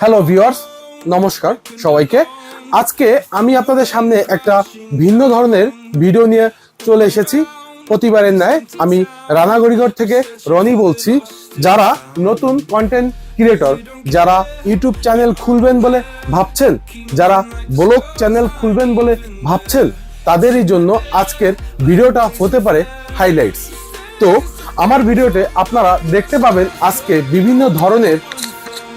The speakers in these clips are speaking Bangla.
হ্যালো ভিউয়ার্স নমস্কার সবাইকে। আজকে আমি আপনাদের সামনে একটা ভিন্ন ধরনের ভিডিও নিয়ে চলে এসেছি। প্রতিবারের ন্যায় আমি রানাগড়িগড় থেকে রনি বলছি, যারা নতুন কন্টেন্ট ক্রিয়েটর যারা ইউটিউব চ্যানেল খুলবেন বলে ভাবছেন, যারা ব্লগ চ্যানেল খুলবেন বলে ভাবছেন, তাদেরই জন্য আজকের ভিডিওটা হতে পারে হাইলাইটস তো, আমার ভিডিওতে আপনারা দেখতে পাবেন আজকে বিভিন্ন ধরনের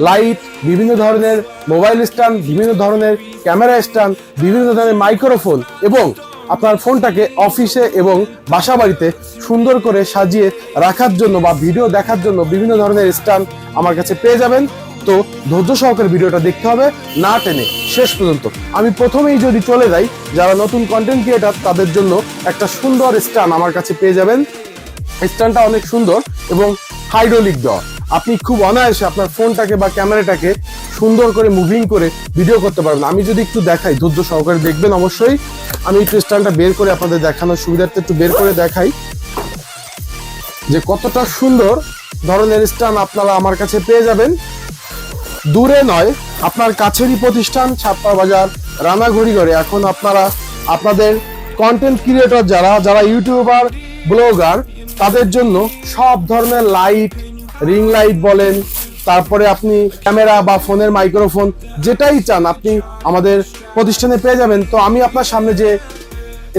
লাইট, বিভিন্ন ধরনের মোবাইল স্ট্যান্ড, বিভিন্ন ধরনের ক্যামেরা স্ট্যান্ড, বিভিন্ন ধরনের মাইক্রোফোন এবং আপনার ফোনটাকে অফিসে এবং বাসা বাড়িতে সুন্দর করে সাজিয়ে রাখার জন্য বা ভিডিও দেখার জন্য বিভিন্ন ধরনের স্ট্যান্ড আমার কাছে পেয়ে যাবেন। তো ধৈর্য সহকারে ভিডিওটা দেখতে হবে, না টেনে শেষ পর্যন্ত। আমি প্রথমেই যদি চলে যাই, যারা নতুন কন্টেন্ট ক্রিয়েটার তাদের জন্য একটা সুন্দর স্ট্যান্ড আমার কাছে পেয়ে যাবেন। স্ট্যান্ডটা অনেক সুন্দর এবং হাইড্রোলিক দেওয়া আপনি খুব অনায়াসে আপনার ফোনটাকে বা ক্যামেরাটাকে সুন্দর করে মুভিং করে ভিডিও করতে পারবেন। আমি যদি একটু দেখাই, ধৈর্য সহকারে দেখবেন অবশ্যই। আমি একটু স্ট্যান্ডটা বের করে আপনাদের দেখানোর সুবিধার্থে একটু বের করে দেখাই। যে কতটা সুন্দর ধরনের স্ট্যান্ড আপনারা আমার কাছে পেয়ে যাবেন। দূরে নয়, আপনার কাছেরই প্রতিষ্ঠান, ছাপ্পা বাজার রানাঘড়ি করে এখন আপনারা, আপনাদের কন্টেন্ট ক্রিয়েটর যারা যারা ইউটিউবার ব্লগার তাদের জন্য সব ধরনের লাইট রিং লাইট বলেন, তারপরে আপনি ক্যামেরা বা ফোনের মাইক্রোফোন যেটাই চান, আপনি আমাদের প্রতিষ্ঠানে পেয়ে যাবেন। তো আমি আপনার সামনে যে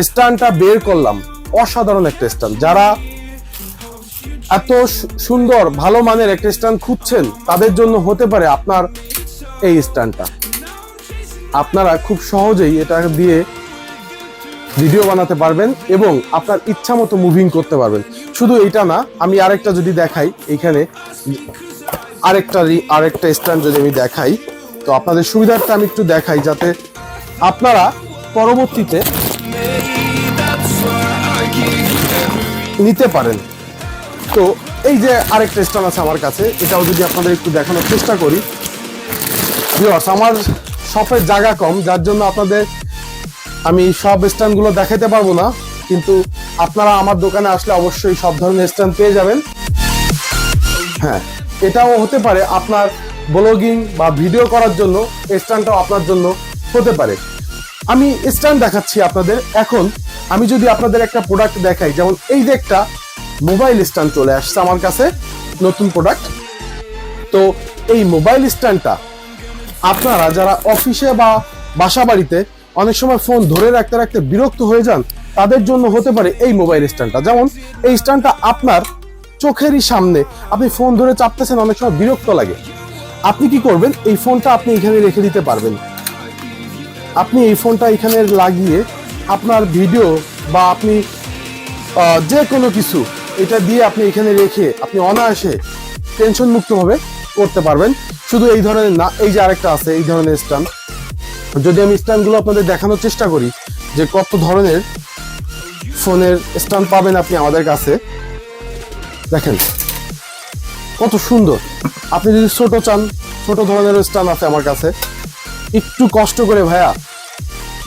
স্ট্যান্ডটা বের করলাম, অসাধারণ একটা স্ট্যান্ড। যারা এত সুন্দর, ভালো মানের একটা স্ট্যান্ড খুঁজছেন, তাদের জন্য হতে পারে আপনার এই স্ট্যান্ডটা। আপনারা খুব সহজেই এটা দিয়ে ভিডিও বানাতে পারবেন এবং আপনার ইচ্ছা মতো মুভিং করতে পারবেন। শুধু এটা না, আমি আরেকটা যদি দেখাই, এখানে আরেকটা আরেকটা স্ট্যান্ড যদি আমি দেখাই, তো আপনাদের সুবিধার্থে আমি একটু দেখাই যাতে আপনারা পরবর্তীতে নিতে পারেন। তো এই যে আরেকটা স্ট্যান্ড আছে আমার কাছে, এটাও যদি আপনাদের একটু দেখানোর চেষ্টা করি। আমার শপের জায়গা কম, যার জন্য আপনাদের আমি সব স্ট্যান্ডগুলো দেখাতে পারব না, কিন্তু আপনারা আমার দোকানে আসলে অবশ্যই সব ধরনের স্ট্যান্ড পেয়ে যাবেন। হ্যাঁ এটাও হতে পারে আপনার ব্লগিং বা ভিডিও করার জন্য, স্ট্যান্ডটাও আপনার জন্য হতে পারে। আমি স্ট্যান্ড দেখাচ্ছি আপনাদের। এখন আমি যদি আপনাদের একটা প্রোডাক্ট দেখাই, যেমন এই যে একটা মোবাইল স্ট্যান্ড চলে আসছে আমার কাছে, নতুন প্রোডাক্ট। তো এই মোবাইল স্ট্যান্ডটা আপনারা যারা অফিসে বা বাসা বাড়িতে অনেক সময় ফোন ধরে রাখতে রাখতে বিরক্ত হয়ে যান, তাদের জন্য হতে পারে এই মোবাইল স্ট্যান্ডটা যেমন, এই স্ট্যান্ডটা আপনার চোখেরই সামনে। আপনি ফোন ধরে চাপতেছেন, অনেক সময় বিরক্ত লাগে। আপনি কি করবেন? এই ফোনটা আপনি এখানে রেখে দিতে পারবেন। আপনি এই ফোনটা এখানে লাগিয়ে আপনার ভিডিও বা আপনি যে কোনো কিছু, এটা দিয়ে আপনি এখানে রেখে আপনি অনায়াসে টেনশন মুক্তভাবে করতে পারবেন। শুধু এই ধরনের না, এই যে আরেকটা আছে, এই ধরনের স্ট্যান্ড যদি আমি স্ট্যান্ডগুলো আপনাদের দেখানোর চেষ্টা করি, যে কত ধরনের ফোনের স্ট্যান্ড পাবেন আপনি আমাদের কাছে। দেখেন, কত সুন্দর। আপনি যদি ছোট চান, ছোট ধরনের স্ট্যান্ড আছে আমার কাছে। একটু কষ্ট করে ভাইয়া,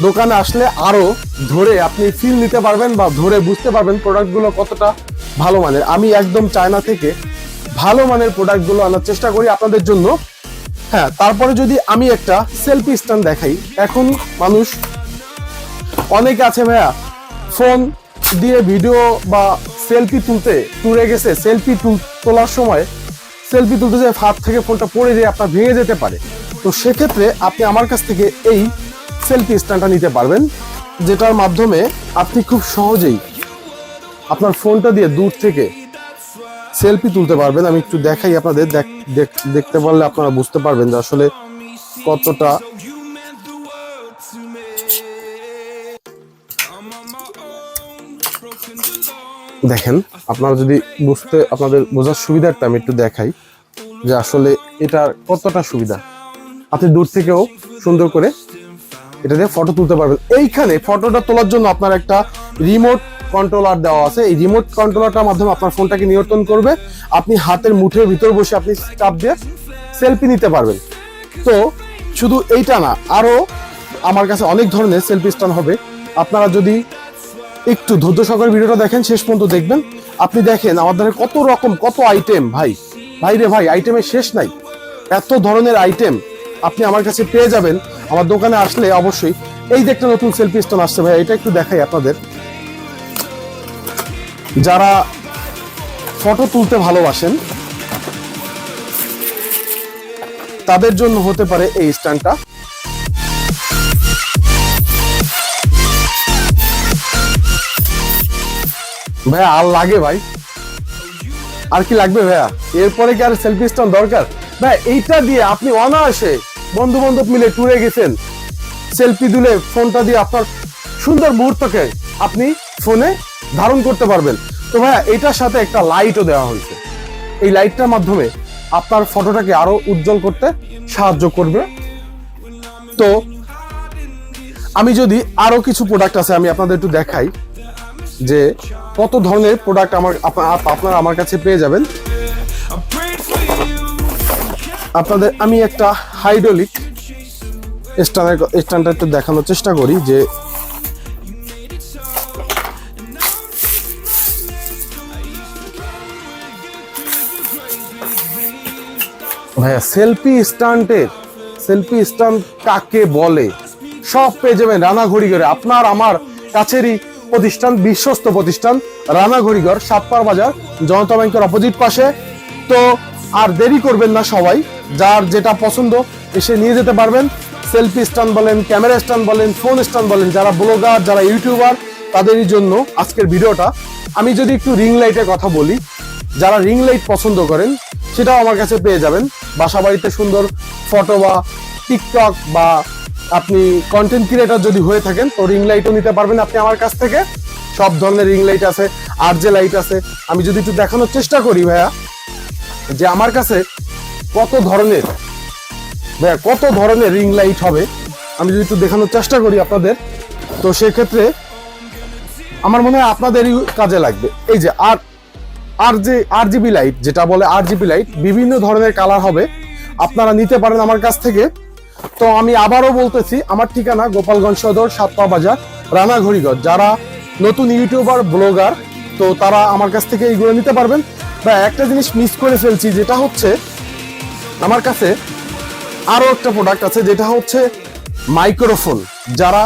দোকানে আসলে আরও ধরে আপনি ফিল নিতে পারবেন বা ধরে বুঝতে পারবেন প্রোডাক্টগুলো কতটা ভালো মানের। আমি একদম চায়না থেকে ভালো মানের প্রোডাক্টগুলো আনার চেষ্টা করি আপনাদের জন্য। হ্যাঁ তারপরে যদি আমি একটা সেলফি স্ট্যান্ড দেখাই, এখন মানুষ, অনেকে আছে ভাইয়া ফোন দিয়ে ভিডিও বা সেলফি তুলতে টুরে গেছে সেলফি তোলার সময় সেলফি তুলতে যে হাত থেকে ফোনটা পড়ে যেয়ে আপনার ভেঙে যেতে পারে। তো সেক্ষেত্রে আপনি আমার কাছ থেকে এই সেলফি স্ট্যান্ডটা নিতে পারবেন, যেটার মাধ্যমে আপনি খুব সহজেই আপনার ফোনটা দিয়ে দূর থেকে সেলফি তুলতে পারবেন। আমি একটু দেখাই আপনাদের। দেখ- দেখ- দেখতে পারলে আপনারা বুঝতে পারবেন যে আসলে কতটা দেখেন, আপনারা যদি বুঝতে, আপনাদের বোঝার সুবিধার্থে আমি একটু দেখাই যে আসলে এটার কতটা সুবিধা। আপনি দূর থেকেও সুন্দর করে এটা দিয়ে ফটো তুলতে পারবেন। এইখানে ফটোটা তোলার জন্য আপনার একটা রিমোট কন্ট্রোলার দেওয়া আছে। এই রিমোট কন্ট্রোলারটার মাধ্যমে আপনার ফোনটাকে নিয়ন্ত্রণ করবে। আপনি হাতের মুঠের ভিতর বসে আপনি চাপ দিয়ে সেলফি নিতে পারবেন। তো শুধু এইটা না আরও আমার কাছে অনেক ধরনের সেলফি স্ট্যান্ড হবে। আপনারা যদি একটু ধৈর্য সহকারে ভিডিওটা দেখেন, শেষ পর্যন্ত দেখবেন। আপনি দেখেন আমার আমাদের কত রকম, কত আইটেম ভাই। ভাই রে ভাই আইটেমের শেষ নাই। এত ধরনের আইটেম আপনি আমার কাছে পেয়ে যাবেন। আমার দোকানে আসলে অবশ্যই এই যে একটা নতুন সেলফি স্টোন আসছে ভাই, এটা একটু দেখাই আপনাদের। যারা ফটো তুলতে ভালোবাসেন, তাদের জন্য হতে পারে এই স্ট্যান্ডটা। ভাইয়া, আর লাগে ভাই? আর কি লাগবে ভাইয়া? এরপরে কি আর সেলফি স্ট্যান্ড দরকার? ভাই এইটা দিয়ে আপনি অনায়াসে বন্ধু বান্ধব মিলে ট্যুরে গেছেন সেলফি তুলে ফোনটা দিয়ে আপনার সুন্দর মুহূর্তকে আপনি ফোনে ধারণ করতে পারবেন। তো ভাইয়া, এটার সাথে একটা লাইটও দেওয়া হয়েছে। এই লাইটটার মাধ্যমে আপনার ফটোটাকে আরও উজ্জ্বল করতে সাহায্য করবে। তো আমি যদি আরও কিছু প্রোডাক্ট আছে, আমি আপনাদের একটু দেখাই যে কত ধরনের প্রোডাক্ট আমার আপ- আপনারা আমার কাছে পেয়ে যাবেন। আপনাদের, আমি একটা হাইড্রোলিক স্ট্যান্ডের স্ট্যান্ডটা একটু দেখানোর চেষ্টা করি যে ভাইয়া সেলফি স্ট্যান্ডের সেলফি স্ট্যান্ড কাকে বলে? সব পেয়ে যাবেন রানাঘড়ি করে আপনার, আমার কাছেরই প্রতিষ্ঠান, বিশ্বস্ত প্রতিষ্ঠান রানাঘড়িঘর সাতপার বাজার, জনতা ব্যাংকের অপোজিট পাশে। তো আর দেরি করবেন না সবাই, যার যেটা পছন্দ এসে নিয়ে যেতে পারবেন। সেলফি স্ট্যান্ড বলেন ক্যামেরা স্ট্যান্ড বলেন ফোন স্ট্যান্ড বলেন, যারা ব্লগার যারা ইউটিউবার তাদেরই জন্য আজকের ভিডিওটা। আমি যদি একটু রিং লাইটের কথা বলি, যারা রিং লাইট পছন্দ করেন, সেটাও আমার কাছে পেয়ে যাবেন। বাসা বাড়িতে সুন্দর ফটো বা টিকটক বা আপনি কন্টেন্ট ক্রিয়েটার যদি হয়ে থাকেন, তো রিং লাইটও নিতে পারবেন আপনি আমার কাছ থেকে। সব ধরনের রিং লাইট আছে, আর যে লাইট আছে, আমি যদি একটু দেখানোর চেষ্টা করি ভাইয়া, যে আমার কাছে কত ধরনের, ভাইয়া, কত ধরনের রিং লাইট হবে, আমি যদি একটু দেখানোর চেষ্টা করি আপনাদের, তো সেক্ষেত্রে আমার মনে হয় আপনাদেরই কাজে লাগবে। এই যে, আর আর যে আর জিবি লাইট, যেটা বলে আর জিবি লাইট, বিভিন্ন ধরনের কালার হবে। আপনারা নিতে পারেন আমার কাছ থেকে। তো আমি আবারও বলতেছি, আমার ঠিকানা গোপালগঞ্জ সদর সাতপা বাজার রানাঘড়িগঞ্জ যারা নতুন ইউটিউবার, ব্লগার, তো তারা আমার কাছ থেকে এইগুলো নিতে পারবেন। বা একটা জিনিস মিস করে ফেলছি, যেটা হচ্ছে, আমার কাছে আরও একটা প্রোডাক্ট আছে, যেটা হচ্ছে মাইক্রোফোন যারা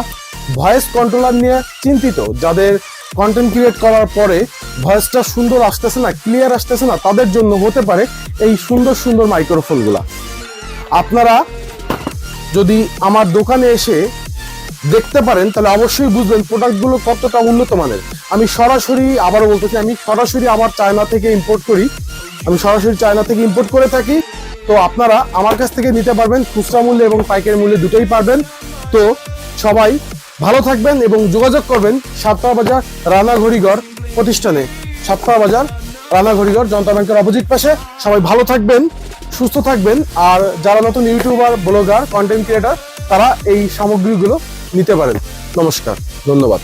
ভয়েস কন্ট্রোলার নিয়ে চিন্তিত, যাদের কন্টেন্ট ক্রিয়েট করার পরে ভয়েসটা সুন্দর আসতেছে না ক্লিয়ার আসতেছে না, তাদের জন্য হতে পারে এই সুন্দর সুন্দর মাইক্রোফোনগুলা আপনারা যদি আমার দোকানে এসে দেখতে পারেন, তাহলে অবশ্যই বুঝবেন প্রোডাক্টগুলো কতটা উন্নত মানের। আমি সরাসরি আবারও বলতেছি, আমি সরাসরি আমার চায়না থেকে ইম্পোর্ট করি। আমি সরাসরি চায়না থেকে ইম্পোর্ট করে থাকি। তো আপনারা আমার কাছ থেকে নিতে পারবেন, খুচরা মূল্যে এবং পাইকারি মূল্যে দুটোই পারবেন। তো সবাই ভালো থাকবেন এবং যোগাযোগ করবেন সাতপাড়া বাজার রানাঘড়িগড় প্রতিষ্ঠানে। সাতপাড়া বাজার রানাঘড়িগড়, জনতা ব্যাংকের অপোজিট পাশে। সবাই ভালো থাকবেন, সুস্থ থাকবেন, আর যারা নতুন ইউটিউবার, ব্লগার কন্টেন্ট ক্রিয়েটার তারা এই সামগ্রীগুলো নিতে পারেন। নমস্কার, ধন্যবাদ।